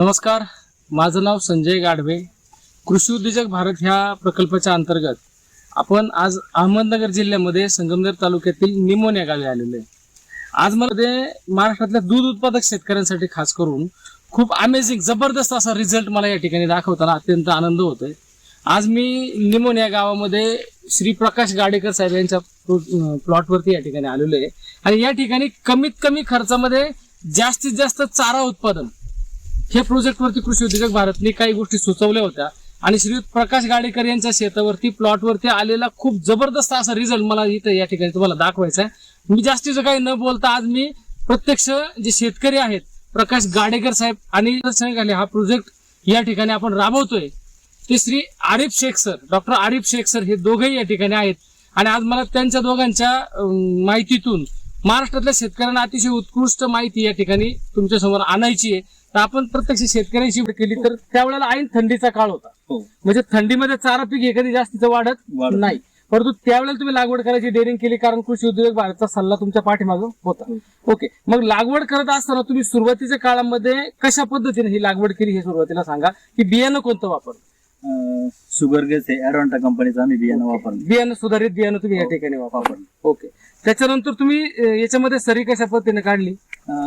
नमस्कार माझं नाव संजय गाढवे कृषी उद्योजक भारत ह्या प्रकल्पाच्या अंतर्गत आपण आज अहमदनगर जिल्ह्यामध्ये संगमनेर तालुक्यातील निमोन या गावी आलेलो आहे. आज मध्ये महाराष्ट्रातल्या दूध उत्पादक शेतकऱ्यांसाठी खास करून खूप अमेझिंग जबरदस्त असा रिझल्ट मला या ठिकाणी दाखवताना अत्यंत आनंद होतोय. आज मी निमोन या गावामध्ये श्री प्रकाश गाडेकर साहेब यांच्या प्लॉटवरती या ठिकाणी आलेलो आहे. आणि या ठिकाणी कमीत कमी खर्चामध्ये जास्तीत जास्त चारा उत्पादन हे प्रोजेक्टवरती कृषी उद्योजक भारतने काही गोष्टी सुचवल्या होत्या. आणि श्री प्रकाश गाडेकर यांच्या शेतावरती प्लॉटवरती आलेला खूप जबरदस्त असा रिझल्ट मला इथं या ठिकाणी तुम्हाला दाखवायचा आहे. मी जास्तीचं काही न बोलता आज मी प्रत्यक्ष जे शेतकरी आहेत प्रकाश गाडेकर साहेब आणि सांगाले हा प्रोजेक्ट या ठिकाणी आपण राबवतोय. ते Shri Arif Shaikh sir doctor Arif Shaikh sir हे दोघेही या ठिकाणी आहेत. आणि आज मला त्यांच्या दोघांच्या माहितीतून महाराष्ट्रातल्या शेतकऱ्यांना अतिशय उत्कृष्ट माहिती या ठिकाणी तुमच्यासमोर आणायची आहे. तर आपण प्रत्यक्ष शेतकऱ्यांशी केली तर त्यावेळेला ऐन थंडीचा काळ होता. हो. म्हणजे थंडीमध्ये चारा पीक हे कधी जास्तीचं वाढत नाही. परंतु त्यावेळेला तुम्ही लागवड करायची डेअरिंग केली कारण कृषी उद्योग भारतचा सल्ला तुमच्या पाठीमागं होता. ओके. मग लागवड करत असताना तुम्ही सुरुवातीच्या काळामध्ये कशा पद्धतीने ही लागवड केली हे सुरुवातीला सांगा की बियाणं कोणतं वापर शुगर गेस आहे ऍडव्हान्टा कंपनीचं आम्ही बियाणं वापरलं बियाणं सुधारित बियाणं तुम्ही या ठिकाणी वापरलं ओके. त्याच्यानंतर तुम्ही याच्यामध्ये सरी कशा पद्धतीने काढली?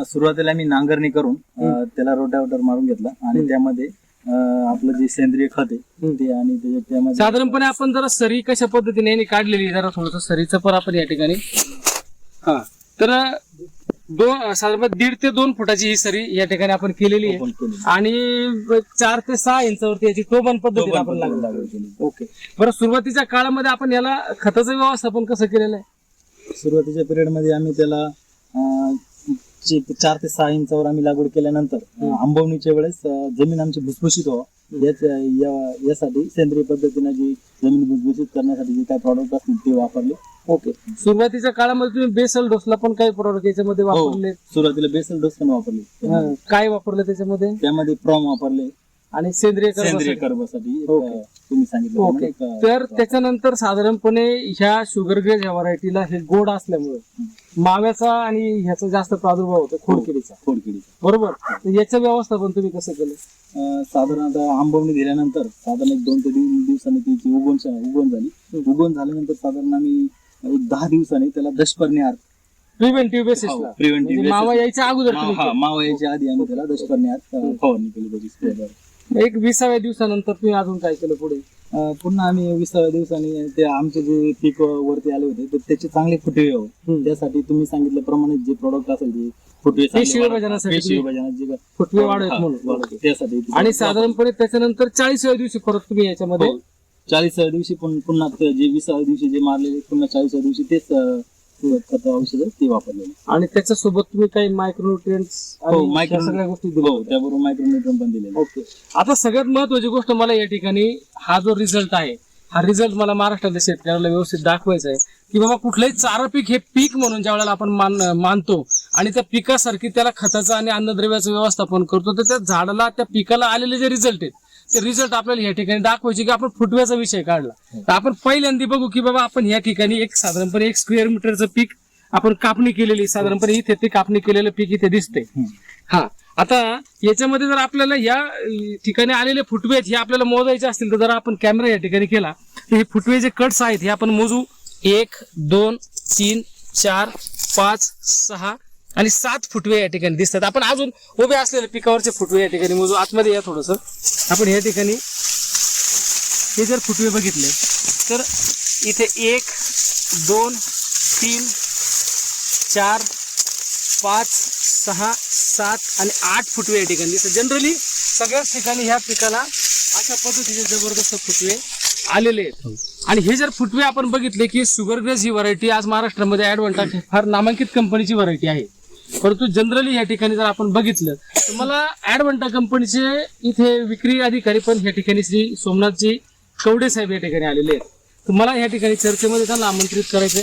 सुरुवातीला आम्ही नांगरणी करून अं, त्याला रोटावटर मारून घेतला. आणि त्यामध्ये अं, आपलं जे सेंद्रिय खत आहे ते आणि त्याच्या त्यामध्ये साधारणपणे आपण जरा सरी कशा पद्धतीने यांनी काढलेली आहे, जरा थोडस सरीचं पण आपण या ठिकाणी हा. तर दोन साधारण दीड ते दोन फुटाची ही सरी या ठिकाणी आपण केलेली आहे. आणि चार ते सहा इंचावरती याची टोबन पद्धतीने टोबन आपण लागवड केली. ओके. बरं सुरुवातीच्या काळामध्ये आपण याला खताचं व्यवस्थापन कसं केलेलं आहे? सुरुवातीच्या पिरियडमध्ये आम्ही त्याला अं, चे- चार ते सहा इंचावर आम्ही लागवड केल्यानंतर आंबवणीच्या वेळेस जमीन आमची भुसभुशीत व्हावं. याच या- यासाठी सेंद्रिय पद्धतीने जी जमीन भुसभुशीत करण्यासाठी जे काही प्रॉडक्ट असतील ते वापरले. ओके. सुरुवातीच्या काळामध्ये तुम्ही बेसल डोसला पण काही प्रोडक्ट याच्यामध्ये हो. वापरले? सुरुवातीला बेसल डोस पण वापरले. हा, काय वापरलं त्याच्यामध्ये? त्यामध्ये प्रॉम वापरले. आणि सेंद्रिय सेंद्रिय ओके. अं, तुम्ही सांगितलं ओके. प्रमाणे एक, अं, तर त्याच्यानंतर साधारणपणे ह्या शुगर ग्रेज ह्या व्हरायटीला हे गोड असल्यामुळे माव्याचा आणि ह्याचा जास्त प्रादुर्भाव होतो खोडकिडीचा. खोडकिडीचं. बरोबर? तर याचं व्यवस्थापन तुम्ही कसं केलं? अं, साधारणतः आंबवणी दिल्यानंतर साधारण एक दोन ते तीन दिवसांनी त्याची उगवण उगवण झाली. उगवण झाल्यानंतर साधारण आम्ही एक दहा दिवसांनी त्याला दशपर्णी प्रिव्हेंटिव्ह बेसिसला प्रिव्हेंटिव्ह मावा यायच्या अगोदर तुम्ही हा मावा यायच्या आधी आम्ही त्याला दशपर्णी फवारणी केली त्याची. केलं. एक विसाव्या दिवसानंतर तुम्ही अजून काय केलं पुढे पुन्हा आम्ही विसाव्या दिवसांनी ते आमचे जे पीक वरती आले होते तर त्याचे चांगले फुटवे. यावं त्यासाठी तुम्ही सांगितल्याप्रमाणे जे प्रॉडक्ट असेल ते फुटवे पेशी विभाजनासाठी पेशी जे हा, म्हणून. त्यासाठी आणि साधारणपणे त्याच्यानंतर चाळीसव्या दिवशी परत तुम्ही याच्यामध्ये हो. चाळीसाव्या दिवशी पण पुन्हा ते जे विसाव्या दिवशी जे मारलेले पुन्हा चाळीसाव्या दिवशी तेच खत औषध ते वापरलेले आणि त्याच्यासोबत तुम्ही काही मायक्रोन्युट्रिएंट्स हो मायक्रो ह्या सगळ्या गोष्टी दिल्या हो त्याबरोबर मायक्रोन्युट्रन पण दिलेले ओके. आता सगळ्यात महत्वाची गोष्ट मला या ठिकाणी हा जो रिझल्ट आहे हा रिझल्ट मला महाराष्ट्रातल्या शेतकऱ्याला व्यवस्थित दाखवायचा आहे की बाबा कुठलंही चारा पीक हे पीक म्हणून ज्या वेळेला आपण मान मानतो आणि त्या पिकासारखी त्याला खताचं आणि अन्नद्रव्याचं व्यवस्थापन करतो तर त्या झाडाला त्या पिकाला आलेले जे रिझल्ट आहेत ते रिझल्ट आपल्याला या ठिकाणी दाखवायचे की आपण फुटव्याचा विषय काढला. तर आपण पहिल्यांदा बघू की बाबा आपण या ठिकाणी एक साधारणपणे एक स्क्वेअर मीटरचं पीक आपण कापणी केलेली साधारणपणे इथे ते कापणी केलेलं पीक इथे दिसते हा. आता याच्यामध्ये जर आपल्याला या ठिकाणी आलेले फुटवे आहेत हे आपल्याला मोजायचे असतील तर जर आपण कॅमेरा या ठिकाणी केला तर हे फुटवे जे कट्स आहेत हे आपण मोजू. एक दोन तीन चार पाच सहा आणि सात फुटवे या ठिकाणी दिसतात. आपण अजून उभे असलेले पिकावरचे फुटवे या ठिकाणी मोजू. आतमध्ये या थोडस. आपण या ठिकाणी हे जर फुटवे बघितले तर इथे एक दोन तीन चार पाच सहा सात आणि आठ फुटवे या ठिकाणी दिसतात. जनरली सगळ्याच ठिकाणी ह्या पिकाला अशा पद्धतीचे जबरदस्त फुटवे आलेले आहेत. आणि हे जर फुटवे आपण बघितले की शुगर ग्रेस ही व्हरायटी आज महाराष्ट्रामध्ये ऍडव्हान्टा फार नामांकित कंपनीची व्हरायटी आहे. परंतु जनरली या ठिकाणी जर आपण बघितलं तर मला ऍडव्हान्टा कंपनीचे इथे विक्री अधिकारी पण या ठिकाणी श्री सोमनाथजी कवडे साहेब या ठिकाणी आलेले आहेत. तर मला या ठिकाणी चर्चेमध्ये त्यांना आमंत्रित करायचं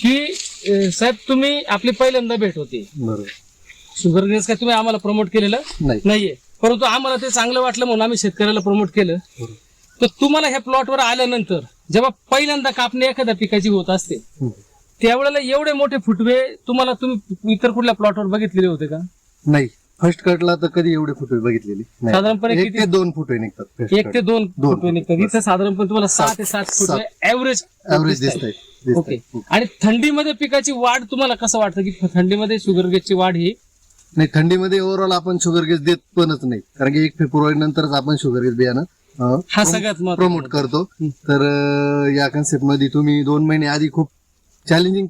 की साहेब तुम्ही आपली पहिल्यांदा भेट होती. बरोबर. शुगर ग्रेस काय तुम्ही आम्हाला प्रमोट केलेलं? नाही. नाहीये. परंतु आम्हाला ते चांगलं वाटलं म्हणून आम्ही शेतकऱ्याला प्रमोट केलं. तर तुम्हाला ह्या प्लॉटवर आल्यानंतर जेव्हा पहिल्यांदा कापणी एखाद्या पिकाची होत असते. त्यावेळेला एवढे मोठे फुटवे तुम्हाला तुम्ही इतर कुठल्या प्लॉटवर बघितलेले होते का? नाही. फर्स्ट कटला तर कधी एवढे फुटवे बघितलेली नाही. साधारणपणे एक किती- ते दोन फुटवे निघतात first एक ते cut. दोन दोन फुटवे निघतात. इथं साधारणपणे तुम्हाला सहा ते सात फुटवे ऍव्हरेज ऍव्हरेज दिसतंय ओके. आणि थंडीमध्ये पिकाची वाढ तुम्हाला कसं वाटतं की थंडीमध्ये शुगर गेटची वाढ ही? नाही थंडीमध्ये ओव्हरऑल आपण शुगर गेस देत पणच नाही. कारण की एक फेब्रुवारी नंतरच आपण शुगर गेस बियाणं हा सगळ्यात महत्त्वाचा प्रमोट करतो. तर अं, या कन्सेप्टमध्ये तुम्ही दोन महिने आधी खूप चॅलेंजिंग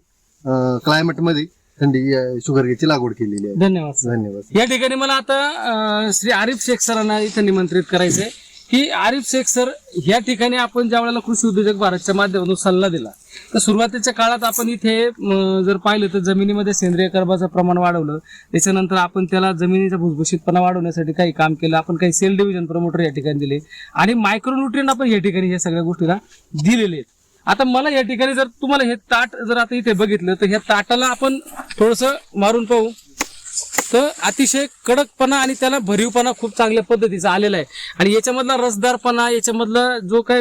क्लायमेटमध्ये थंडी शुगर गेसची लागवड केलेली आहे. धन्यवाद सर. धन्यवाद या ठिकाणी मला आता अं, श्री आरिफ शेख सरांना इथं निमंत्रित करायचंय की आरिफ शेख सर या ठिकाणी आपण ज्या वेळेला कृषी उद्योजक भारतच्या माध्यमातून सल्ला दिला तर सुरुवातीच्या काळात आपण इथे अं, जर पाहिलं तर जमिनीमध्ये सेंद्रिय कर्बाचं प्रमाण वाढवलं त्याच्यानंतर आपण त्याला जमिनीचा भुसभुशीतपणा वाढवण्यासाठी काही काम केलं आपण काही सेल डिव्हिजन प्रमोटर या ठिकाणी दिले आणि मायक्रोन्युट्रियन आपण या ठिकाणी या सगळ्या गोष्टीला दिलेले आहेत. आता मला या ठिकाणी जर तुम्हाला हे ताट जर आता इथे बघितलं तर ह्या ताटाला आपण थोडस मारून पाहू. तर अतिशय कडकपणा आणि त्याला भरीवपणा खूप चांगल्या पद्धतीचा आलेला आहे. आणि याच्यामधला रसदारपणा याच्यामधला जो काय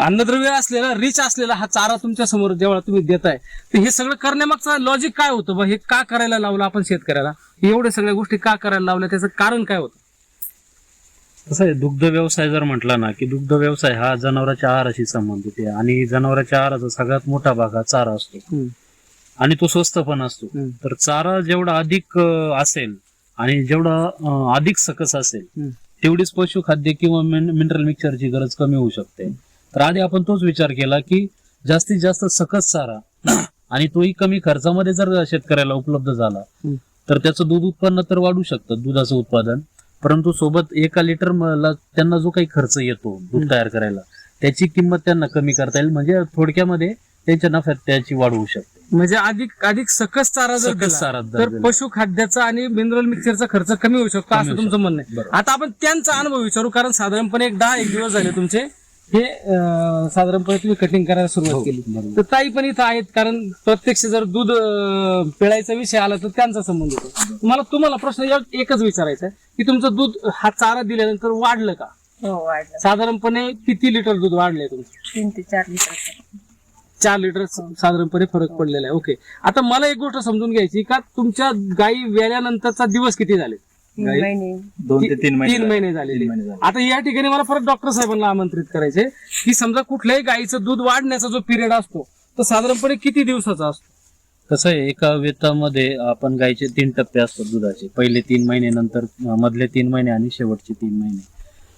अन्नद्रव्य असलेला रिच असलेला हा चारा तुमच्यासमोर जेव्हा तुम्ही देताय तर हे सगळं करण्यामागचं लॉजिक काय होतं? बा हे का करायला लावलं आपण शेतकऱ्याला? एवढ्या सगळ्या गोष्टी का करायला लावल्या? त्याचं कारण काय होतं? कसं आहे दुग्ध व्यवसाय जर म्हटला ना की दुग्ध व्यवसाय हा जनावरांच्या आहाराशी संबंधित आहे आणि जनावरांच्या आहाराचा सगळ्यात मोठा भाग हा चारा असतो आणि तो स्वस्त पण असतो. तर चारा जेवढा अधिक असेल आणि जेवढा अधिक सकस असेल. तेवढीच पशुखाद्य किंवा मिनरल मिक्सरची गरज कमी होऊ शकते तर आधी आपण तोच विचार केला की जास्तीत जास्त सकस चारा आणि तोही कमी खर्चामध्ये जर शेतकऱ्याला उपलब्ध झाला. तर त्याचं दूध उत्पन्न तर वाढू शकतं दुधाचं उत्पादन परंतु सोबत एका लिटर त्यांना जो काही खर्च येतो दूध तयार करायला त्याची किंमत त्यांना कमी करता येईल. म्हणजे थोडक्यामध्ये त्यांच्या नफ्यात त्याची वाढ होऊ शकते. म्हणजे अधिक अधिक सकस चारा जर चारा तर दिला. पशुखाद्याचा आणि मिनरल मिक्सरचा खर्च कमी होऊ शकतो असं तुमचं म्हणणं आहे. आता आपण त्यांचा अनुभव विचारू कारण साधारणपणे एक दहा एक दिवस झाले तुमचे. हे अं, साधारणपणे तुम्ही कटिंग करायला सुरुवात केली. तर ताई पण इथं आहेत कारण प्रत्यक्ष जर दूध अं, पिळायचा विषय आला तर त्यांचा संबंध होतो. मला तुम्हाला प्रश्न एक- एकच विचारायचा आहे की तुमचं दूध हा चारा दिल्यानंतर वाढलं का? हो वाढलं. साधारणपणे किती लिटर दूध वाढलंय तुमचं? तीन ते चार लिटर. चार लिटर साधारणपणे फरक पडलेला आहे. ओके. आता मला एक गोष्ट समजून घ्यायची का तुमच्या गायी वेल्यानंतरचा दिवस किती झाले? गाई- दोन ते तीन महिने तीन महिने झालेले. तीन महिने झाले. आता या ठिकाणी मला परत डॉक्टर साहेबांना आमंत्रित करायचे की समजा कुठल्याही गायीचं दूध वाढण्याचा जो पिरियड असतो तो साधारणपणे किती दिवसाचा असतो? कसं आहे एका वेतामध्ये आपण गायचे तीन टप्पे असतात दुधाचे. पहिले तीन महिने नंतर अं, मधले तीन महिने आणि शेवटचे तीन महिने.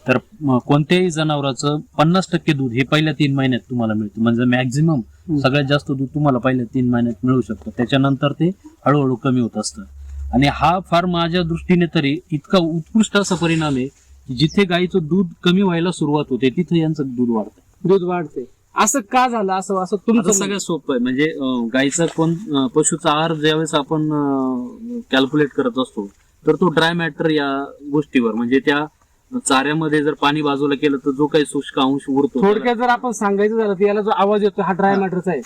तर कोणत्याही जनावराचं पन्नास टक्के दूध हे पहिल्या तीन महिन्यात तुम्हाला मिळतं. म्हणजे मॅक्झिमम सगळ्यात जास्त दूध तुम्हाला पहिल्या तीन महिन्यात मिळू शकतं. त्याच्यानंतर ते हळूहळू कमी होत असतं. आणि हा फार माझ्या दृष्टीने तरी इतका उत्कृष्ट असा परिणाम आहे की जिथे गायीचं दूध कमी व्हायला सुरुवात होते तिथे यांचं दूध वाढतं दूध वाढते असं का झालं? असं असं तुमचं सगळ्यात सोपं आहे. म्हणजे अं, गाईचा कोण अं, पशुचा आहार ज्यावेळेस आपण कॅल्क्युलेट करत असतो तर तो ड्राय मॅटर या गोष्टीवर म्हणजे त्या चाऱ्यामध्ये जर पाणी बाजूला केलं तर जो काही शुष्क अंश उरतो थोडक्यात जर आपण सांगायचं झालं तर याला जो आवाज येतो हा ड्राय मॅटरचा आहे.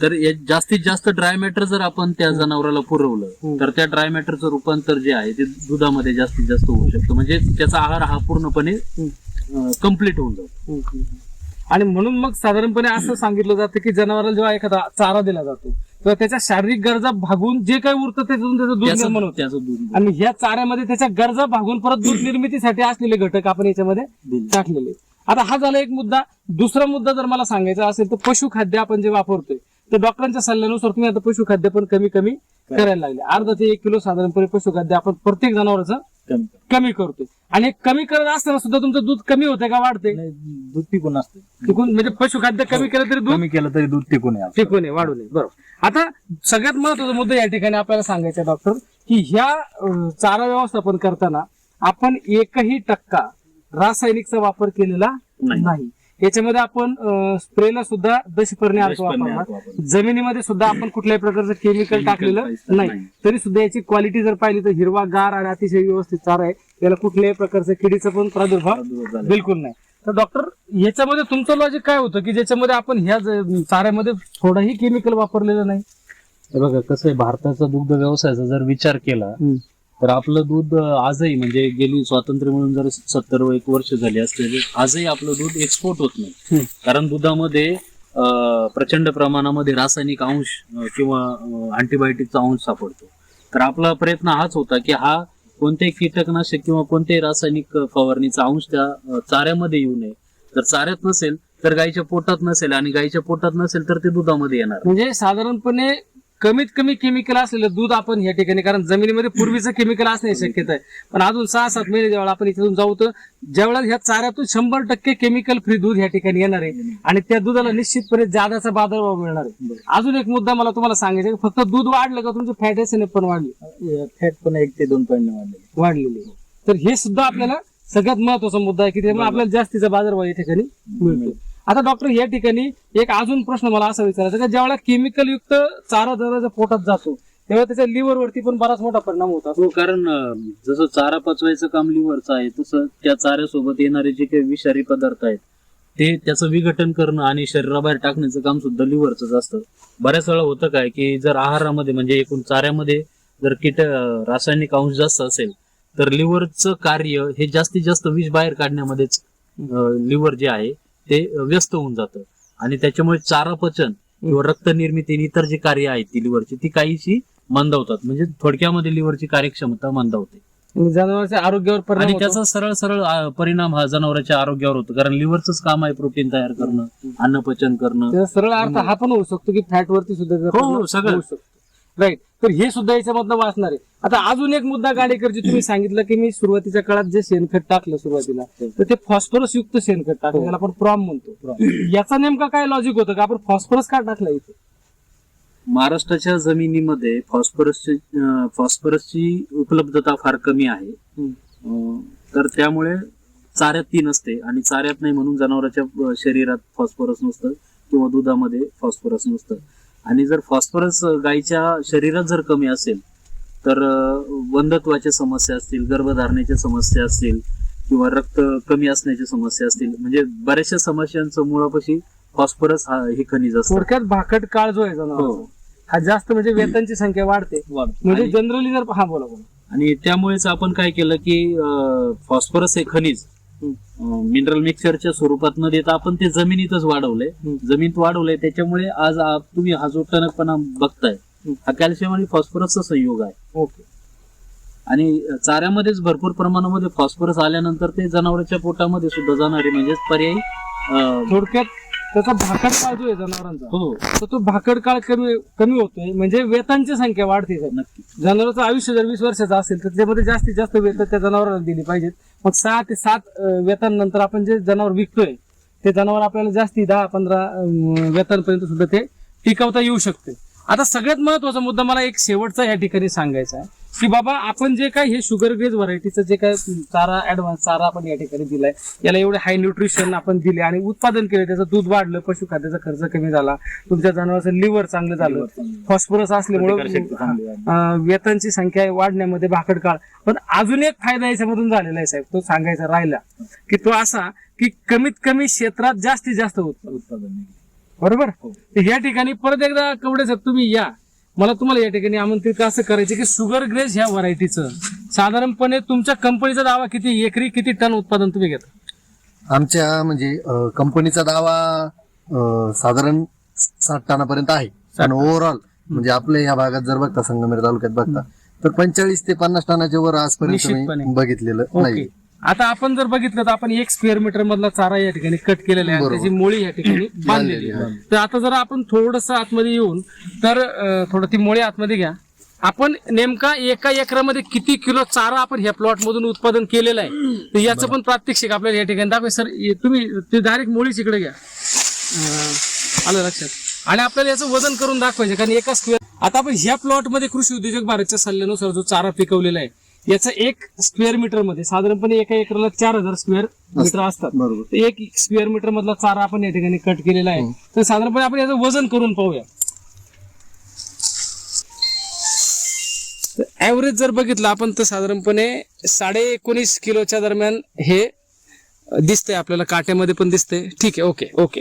तर या जास्तीत जास्त ड्राय मॅटर जर आपण त्या जनावराला पुरवलं हम्म. तर त्या ड्राय मॅटरचं रूपांतर जे आहे ते दुधामध्ये जास्तीत जास्त होऊ शकतं. म्हणजे त्याचा आहार हा पूर्णपणे कंप्लीट होऊन जातो. आणि म्हणून मग साधारणपणे असं सांगितलं जातं की जनावराला जेव्हा एखादा चारा दिला जातो तेव्हा त्याच्या शारीरिक गरजा भागून जे काही उरतं त्याच्यातून त्याचं दूध निर्माण होतं. त्याचं दूध आणि ह्या चाऱ्यामध्ये त्याच्या गरजा भागून परत दूध निर्मितीसाठी असलेले घटक आपण याच्यामध्ये. टाकलेले आता हा झाला एक मुद्दा. दुसरा मुद्दा जर मला सांगायचा असेल तर पशुखाद्य आपण जे वापरतोय तर डॉक्टरांच्या सल्ल्यानुसार तुम्ही आता पशुखाद्य पण कमी कमी करायला लागले. अर्धा ते एक किलो साधारणपणे पशुखाद्य आपण प्रत्येक जनावराचं कमी करतोय. आणि हे कमी करत असताना सुद्धा तुमचं दूध कमी होतंय का वाढते नाही, दूध टिकून असते टिकून म्हणजे पशुखाद्य कमी केलं तरी दूध कमी केलं तरी दूध टिकून आहे टिकू नये वाढू नये बरोबर. आता सगळ्यात महत्त्वाचा मुद्दा या ठिकाणी आपल्याला सांगायचा आहे, डॉक्टर की ह्या चारा व्यवस्थापन करताना आपण एकही टक्का रासायनिकचा वापर केलेला नाही. याच्यामध्ये आपण स्प्रेला सुद्धा दशपर्णी अर्थ वापरला. जमिनीमध्ये सुद्धा आपण कुठल्याही प्रकारचं केमिकल टाकलेलं नाही नाही. तरी सुद्धा याची क्वालिटी जर पाहिली तर हिरवा गार आणि अतिशय व्यवस्थित चारा आहे त्याला कुठल्याही प्रकारचं किडीचा पण प्रादुर्भाव. बिलकुल नाही तर डॉक्टर याच्यामध्ये तुमचं लॉजिक काय होतं की ज्याच्यामध्ये आपण ह्या चाऱ्यामध्ये थोडंही केमिकल वापरलेलं नाही हे बघा कसं आहे भारताचा दुग्ध व्यवसायाचा जर विचार केला तर आपलं दूध आजही म्हणजे गेली स्वातंत्र्य मिळून जर सत्तर एक वर्ष झाली असले आजही आपलं दूध एक्सपोर्ट होत नाही. कारण दुधामध्ये प्रचंड प्रमाणामध्ये रासायनिक अंश किंवा अँटीबायोटिकचा अंश सापडतो. तर आपला प्रयत्न हाच होता की हा कोणत्याही कीटकनाशक किंवा कोणत्याही रासायनिक फवारणीचा अंश त्या चाऱ्यामध्ये येऊ नये. जर चाऱ्यात नसेल तर गाईच्या पोटात नसेल आणि गाईच्या पोटात नसेल तर ते दुधामध्ये येणार म्हणजे साधारणपणे कमीत कमी केमिकल असलेलं दूध आपण या ठिकाणी कारण जमिनीमध्ये पूर्वीचं केमिकल असण्याची शक्यता आहे. पण अजून सहा सात महिने जेव्हा आपण इथून जाऊ तर ज्यावेळेला ह्या चाऱ्यातून शंभर टक्के केमिकल फ्री दूध या ठिकाणी येणार आहे. आणि त्या दुधाला निश्चितपणे जादाचा बाजारभाव मिळणार आहे. अजून एक मुद्दा मला तुम्हाला सांगायचा फक्त दूध वाढलं का तुमचं फॅट एस पण वाढली? फॅट पण एक ते दोन पॉईंट वाढले. वाढलेली. तर हे सुद्धा आपल्याला सगळ्यात महत्त्वाचा मुद्दा आहे की त्यामुळे आपल्याला जास्तीचा बाजारभाव या ठिकाणी मिळतो. आता डॉक्टर या ठिकाणी एक अजून प्रश्न मला असा विचारायचा की ज्यावेळेला केमिकल युक्त चारा जरा पोटात जातो तेव्हा त्याच्या लिव्हर वरती पण बराच मोठा परिणाम होता हो कारण जसं चारा पचवायचं काम लिव्हरचं आहे तसं त्या चाऱ्यासोबत येणारे जे काही विषारी पदार्थ आहेत ते त्याचं विघटन करणं आणि शरीराबाहेर टाकण्याचं काम सुद्धा लिव्हरच असतं. बऱ्याच वेळा होतं काय की जर आहारामध्ये म्हणजे एकूण चाऱ्यामध्ये जर कीट रासायनिक अंश जास्त असेल तर लिव्हरचं कार्य हे जास्तीत जास्त विष बाहेर काढण्यामध्येच लिव्हर जे आहे ते व्यस्त होऊन जातं. आणि त्याच्यामुळे चारा पचन किंवा रक्त निर्मिती आणि इतर जी कार्य आहेत ती लिव्हरची ती काहीशी मंदावतात. म्हणजे थोडक्यामध्ये लिव्हरची कार्यक्षमता मंदावते. जनावरांच्या आरोग्यावर परिणाम आणि. त्याचा सरळ सरळ परिणाम हा जनावरांच्या आरोग्यावर होतो. कारण लिव्हरच काम आहे प्रोटीन तयार करणं अन्न पचन करणं सरळ अर्थ हा पण होऊ शकतो की फॅट वरती सुद्धा हो, हो, सगळं. राईट तर हे सुद्धा याच्यामधनं वाचणार आहे. आता अजून एक मुद्दा गाडेकरजी तुम्ही सांगितलं की मी सुरुवातीच्या काळात जे शेणखत टाकलं सुरुवातीला तर ते फॉस्फरस युक्त शेणखत टाकलं त्याला आपण प्रॉम म्हणतो. याचा नेमका काय लॉजिक होतं? का आपण फॉस्फरस का टाकलं इथे? महाराष्ट्राच्या जमिनीमध्ये फॉस्फरसची फॉस्फरसची उपलब्धता फार कमी आहे. तर त्यामुळे चाऱ्यात ती नसते आणि चाऱ्यात नाही म्हणून जनावरांच्या शरीरात फॉस्फरस नसतं किंवा दुधामध्ये फॉस्फरस नसतं. आणि जर फॉस्फरस अं, गाईच्या शरीरात जर कमी असेल तर अं, वंधत्वाच्या समस्या असतील गर्भधारणेच्या समस्या असतील किंवा रक्त कमी असण्याच्या समस्या असतील म्हणजे बऱ्याचशा समस्यांचं मुळापाशी फॉस्फरस हा हे खनिज असतं. थोडक्यात भाकट काळ जो आहे हो. हा जास्त म्हणजे वेतनची संख्या वाढते. म्हणजे आणि- जनरली जर हा बोला बोला. आणि त्यामुळेच आपण काय केलं की फॉस्फरस हे खनिज मिनरल मिक्सरच्या स्वरूपात न देता आपण ते जमिनीतच वाढवलंय. जमिनीत वाढवलंय त्याच्यामुळे आज तुम्ही हा जो टणकपणा बघताय. हा कॅल्शियम आणि फॉस्फरसचा संयोग आहे ओके आणि चाऱ्यामध्येच भरपूर प्रमाणामध्ये फॉस्फरस आल्यानंतर ते जनावरांच्या पोटामध्ये सुद्धा जाणारे म्हणजे पर्यायी थोडक्यात त्याचा भाकड काळ जो आहे जनावरांचा हो तर तो भाकड काळ कमी कमी होतोय म्हणजे वेतनची संख्या वाढते. नक्की जनावरांचं आयुष्य जर वीस वर्षाचं असेल तर त्याच्यामध्ये जास्तीत जास्त वेतन त्या जनावरांना दिली पाहिजेत मग सहा ते सात वेतन नंतर आपण जे जनावर विकतोय ते जनावर आपल्याला जास्ती दहा पंधरा अं, वेतनपर्यंत सुद्धा ते टिकवता येऊ शकते. आता सगळ्यात महत्त्वाचा मुद्दा मला एक शेवटचा या ठिकाणी सांगायचा आहे. की बाबा आपण जे काय हे शुगर ग्रेज व्हरायटीचं जे काय चारा ऍडव्हान्स चारा आपण या ठिकाणी दिलाय याला एवढे हाय न्यूट्रिशन आपण दिले आणि उत्पादन केलं त्याचं दूध वाढलं पशुखाद्याचा खर्च कमी झाला तुमच्या जनावरांचं लिव्हर चांगलं झालं फॉस्फरस असल्यामुळे वेतनची संख्या वाढण्यामध्ये भाकड काळ. पण अजून एक फायदा याच्यामधून झालेला आहे साहेब तो सांगायचा राहिला की तो असा की कमीत कमी क्षेत्रात जास्तीत जास्त उत्पादन. बरोबर? तर या ठिकाणी परत एकदा कवडे साहेब तुम्ही या. मला तुम्हाला या ठिकाणी आमंत्रित असं करायचं की शुगर ग्रेज ह्या व्हरायटीचं साधारणपणे तुमच्या कंपनीचा दावा किती एकरी किती टन उत्पादन तुम्ही घेता? आमच्या म्हणजे कंपनीचा दावा साधारण साठ टनापर्यंत आहे. आणि ओव्हरऑल म्हणजे आपल्या या भागात जर बघता संगमेर तालुक्यात बघता तर पंचेचाळीस ते पन्नास टनाच्या वर आजपर्यंत बघितलेलं नाही आता आपण जर बघितलं तर आपण एक स्क्वेअर मीटर मधला चारा या ठिकाणी कट केलेला आहे. त्याची मुळी या ठिकाणी बांधलेली आहे. तर आता जर आपण थोडस आतमध्ये येऊन तर अं, थोडं ती मुळी आतमध्ये घ्या. आपण नेमका एका एकरामध्ये किती किलो चारा आपण ह्या प्लॉट मधून उत्पादन केलेलं आहे? तर याचं पण प्रात्यक्षिक आपल्याला या ठिकाणी दाखवा सर हे तुम्ही ते डायरेक्ट मुळीच इकडे घ्या. अं, आलं लक्षात? आणि आपल्याला याचं वजन करून दाखवायचं कारण एका स्क्वेअर आता आपण ह्या प्लॉटमध्ये कृषी उद्योजक भारतच्या सल्ल्यानुसार जो चारा पिकवलेला आहे याचं एक स्क्वेअर मीटरमध्ये साधारणपणे एका एकराला चार हजार स्क्वेअर मीटर असतात. बरोबर. तर एक स्क्वेअर मीटर मधला चारा आपण या ठिकाणी कट केलेला आहे. तर साधारणपणे आपण याचं वजन करून पाहूया. ऍव्हरेज जर बघितलं आपण तर साधारणपणे साडे एकोणीस किलोच्या दरम्यान हे दिसतंय आपल्याला. काट्यामध्ये पण दिसतंय. ठीक आहे ओके ओके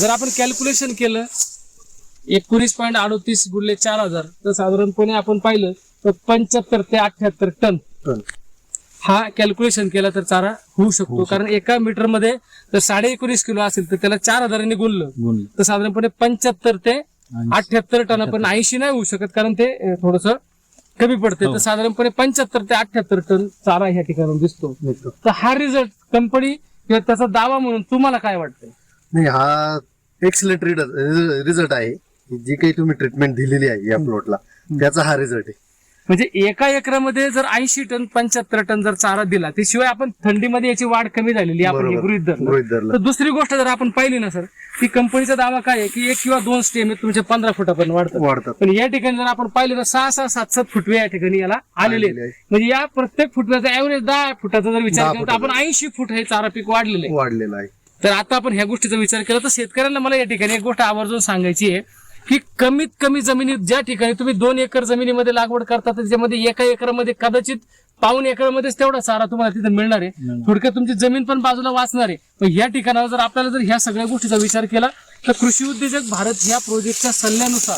जर आपण कॅल्क्युलेशन केलं एकोणीस पॉईंट अडोतीस गुणले चार हजार तर साधारणपणे आपण पाहिलं पंच्याहत्तर ते अठ्याहत्तर टन. टन. हा कॅल्क्युलेशन केला तर चारा होऊ शकतो. कारण एका मीटरमध्ये जर साडे एकोणीस किलो असेल तर त्याला चार हजारांनी गुणलं. गुण तर साधारणपणे पंच्याहत्तर ते अठ्याहत्तर टनापर्यंत ऐंशी नाही होऊ शकत कारण ते थोडस कमी पडते हो. तर साधारणपणे पंच्याहत्तर ते अठ्याहत्तर टन चारा ह्या ठिकाणी दिसतो. तर हा रिझल्ट कंपनी किंवा त्याचा दावा म्हणून तुम्हाला काय वाटतंय? नाही हा एक्सलेंट रिझल्ट आहे. जी काही तुम्ही ट्रीटमेंट दिलेली आहे या प्लॉटला त्याचा हा रिझल्ट आहे. म्हणजे एका एकरामध्ये जर ऐंशी टन पंच्याहत्तर टन जर चारा दिला ते शिवाय आपण थंडीमध्ये याची वाढ कमी झालेली आपण हे. गृहीत धरलं. तर दुसरी गोष्ट जर आपण पाहिली ना सर की कंपनीचा दावा काय आहे की एक किंवा दोन स्टेम तुमच्या पंधरा फुटापर्यंत वाढतात. वाढतात. पण या ठिकाणी जर आपण पाहिलं तर सहा सहा सात सात फुटवे या ठिकाणी याला आलेले आहेत. म्हणजे या प्रत्येक फुटव्याचा ऍव्हरेज दहा फुटाचा जर विचार केला तर आपण ऐंशी फूट हे चारा पीक वाढलेले आहे. वाढलेला आहे. तर आता आपण ह्या गोष्टीचा विचार केला तर शेतकऱ्यांना मला या ठिकाणी एक गोष्ट आवर्जून सांगायची आहे. की कमीत कमी जमिनीत ज्या ठिकाणी तुम्ही दोन एकर जमिनीमध्ये लागवड करता त्याच्यामध्ये एका एकरामध्ये कदाचित पाऊन एकरामध्येच तेवढा चारा तुम्हाला तिथे मिळणार आहे. थोडक्यात तुमची जमीन पण बाजूला वाचणार आहे. पण या ठिकाणावर जर आपल्याला जर ह्या सगळ्या गोष्टीचा विचार केला तर कृषी उद्योजक भारत ह्या प्रोजेक्टच्या सल्ल्यानुसार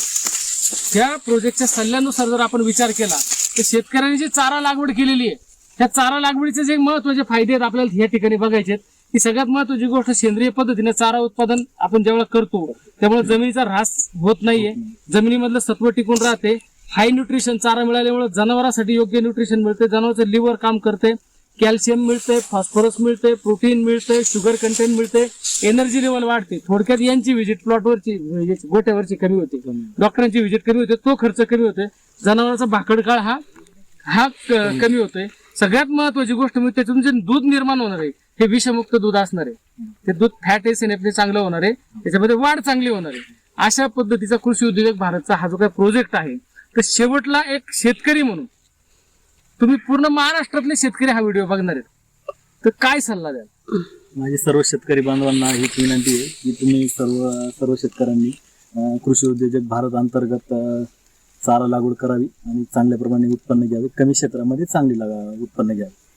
त्या प्रोजेक्टच्या सल्ल्यानुसार जर आपण विचार केला तर शेतकऱ्यांनी जी चारा लागवड केलेली आहे त्या चारा लागवडीचे जे महत्त्वाचे फायदे आहेत आपल्याला या ठिकाणी बघायचे आहेत. की सगळ्यात महत्वाची गोष्ट सेंद्रिय पद्धतीने चारा उत्पादन आपण जेव्हा करतो त्यामुळे जमिनीचा ऱ्हास होत नाहीये. जमिनीमधलं सत्व टिकून राहते. हाय न्यूट्रिशन चारा मिळाल्यामुळे जनावरांसाठी योग्य न्यूट्रिशन मिळते. जनावरचं लिव्हर काम करते. कॅल्शियम मिळते फॉस्फरस मिळते प्रोटीन मिळते शुगर कंटेंट मिळते. एनर्जी लेवल वाढते. थोडक्यात यांची व्हिजिट प्लॉटवरची म्हणजे गोट्यावरची कमी होते. डॉक्टरांची व्हिजिट कमी होते. तो खर्च कमी होते जनावरांचा भाकड काळ हा हा कमी होतोय. सगळ्यात महत्वाची गोष्ट म्हणजे त्याच्यातून जे दूध निर्माण होणार आहे हे विषमुक्त दूध असणार आहे. ते दूध फॅट एस चांगलं होणार आहे. त्याच्यामध्ये वाढ चांगली होणार आहे. अशा पद्धतीचा कृषी उद्योजक भारतचा हा जो काही प्रोजेक्ट आहे तर शेवटला एक शेतकरी म्हणून तुम्ही पूर्ण महाराष्ट्रातले शेतकरी हा व्हिडिओ बघणार आहेत. तर काय सल्ला द्याल? माझी सर्व शेतकरी बांधवांना हीच विनंती आहे की तुम्ही सर्व सर्व शेतकऱ्यांनी कृषी उद्योजक भारत अंतर्गत चारा लागवड करावी आणि चांगल्या प्रमाणे उत्पन्न घ्यावे. कमी क्षेत्रामध्ये चांगली लागा- उत्पन्न घ्यावे.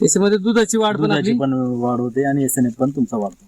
त्याच्यामध्ये दुधाची वाढ पण आपली. पण वाढ होते आणि एस एन एफ पण तुमचा वाढतो.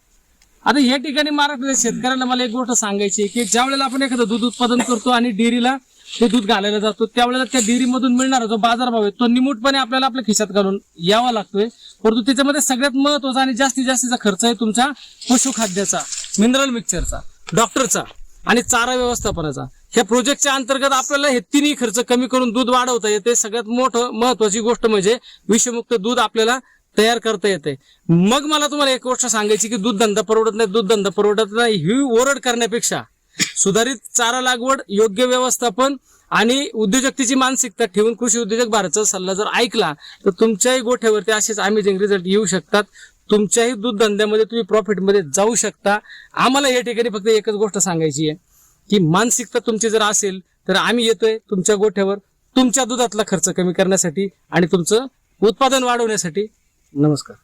आता या ठिकाणी महाराष्ट्राच्या शेतकऱ्यांना मला एक गोष्ट सांगायची आहे की ज्या वेळेला आपण एखादं दूध उत्पादन करतो आणि डेअरीला ते दूध घालायला जातो त्यावेळेला त्या डेअरीमधून मिळणारा जो बाजारभाव आहे तो निमूटपणे आपल्याला आपल्या खिशात घालून यावा लागतोय. परंतु त्याच्यामध्ये सगळ्यात महत्त्वाचा आणि जास्तीत जास्तीचा खर्च आहे तुमच्या पशुखाद्याचा मिनरल मिक्सरचा डॉक्टरचा आणि चारा व्यवस्थापनाचा. ह्या प्रोजेक्टच्या अंतर्गत आपल्याला हे तिन्ही खर्च कमी करून दूध वाढवता येते. सगळ्यात मोठं महत्वाची गोष्ट म्हणजे विषमुक्त दूध आपल्याला तयार करता येते. मग मला तुम्हाला एक गोष्ट सांगायची की दूध धंदा परवडत नाही दूध धंदा परवडत नाही ही ओरड करण्यापेक्षा सुधारित चारा लागवड योग्य व्यवस्थापन आणि उद्योजकतेची मानसिकता ठेवून कृषी उद्योजक भारतचा सल्ला जर ऐकला तर तुमच्याही गोठ्यावरती असेच अमेझिंग रिझल्ट येऊ शकतात. तुमच्याही दूध धंद्यामध्ये तुम्ही प्रॉफिटमध्ये जाऊ शकता. आम्हाला या ठिकाणी फक्त एकच गोष्ट सांगायची आहे की मानसिकता तुमची जर असेल तर आम्ही येतोय तुमच्या गोठ्यावर तुमच्या दुधातला खर्च कमी करण्यासाठी आणि तुमचं उत्पादन वाढवण्यासाठी. नमस्कार.